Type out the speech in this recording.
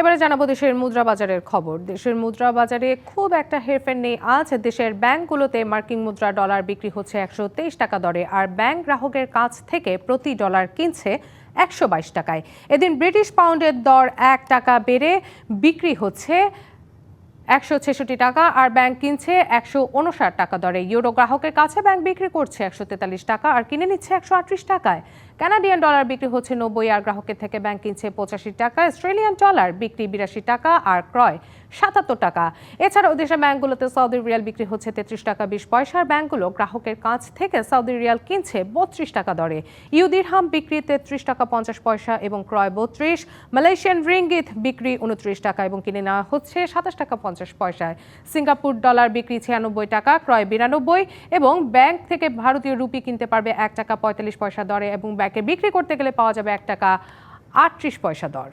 এবারে জানাব দেশের মুদ্রা বাজারের খবর। দেশের মুদ্রা বাজারে খুব একটা হেরফের নেই। আজ দেশের ব্যাংকগুলোতে মার্কিন মুদ্রা ডলার বিক্রি হচ্ছে একশো তেইশ টাকা দরে, আর ব্যাংক গ্রাহকের কাছ থেকে প্রতি ডলার কিনছে একশো বাইশ টাকায়। এদিন ব্রিটিশ পাউন্ডের দর এক টাকা বেড়ে বিক্রি হচ্ছে একশো ছেষট্টি টাকা, আর ব্যাংক কিনছে একশো উনষাট টাকা দরে। ইউরো গ্রাহকের কাছে ব্যাংক বিক্রি করছে একশো তেতাল্লিশ টাকা, আর কিনে নিচ্ছে একশো আটত্রিশ টাকায়। কানাডিয়ান ডলার বিক্রি হচ্ছে নব্বই আর গ্রাহকের থেকে ব্যাংক কিনছে পঁচাশি টাকা, অস্ট্রেলিয়ান ডলার বিক্রি বিরাশি টাকা আর ক্রয় সাতাত্তর টাকা। এছাড়াও দেশের ব্যাংকগুলোতে সৌদি রিয়াল বিক্রি হচ্ছে তেত্রিশ টাকা বিশ পয়সার ব্যাংকগুলো গ্রাহকের কাছ থেকে সৌদি রিয়াল কিনছে বত্রিশ টাকা দরে। ইউদির হাম বিক্রি তেত্রিশ টাকা পঞ্চাশ পয়সা এবং ক্রয় বত্রিশ। মালয়েশিয়ান রিঙ্গিত বিক্রি উনত্রিশ টাকা এবং কিনে নেওয়া হচ্ছে সাতাশ টাকা পঞ্চাশ পয়সায়। সিঙ্গাপুর ডলার বিক্রি ছিয়ানব্বই টাকা, ক্রয় বিরানব্বই এবং ব্যাংক থেকে ভারতীয় রুপি কিনতে পারবে এক টাকা পঁয়তাল্লিশ পয়সা দরে এবং ব্যাংকে বিক্রি করতে গেলে পাওয়া যাবে এক টাকা আটত্রিশ পয়সা দর।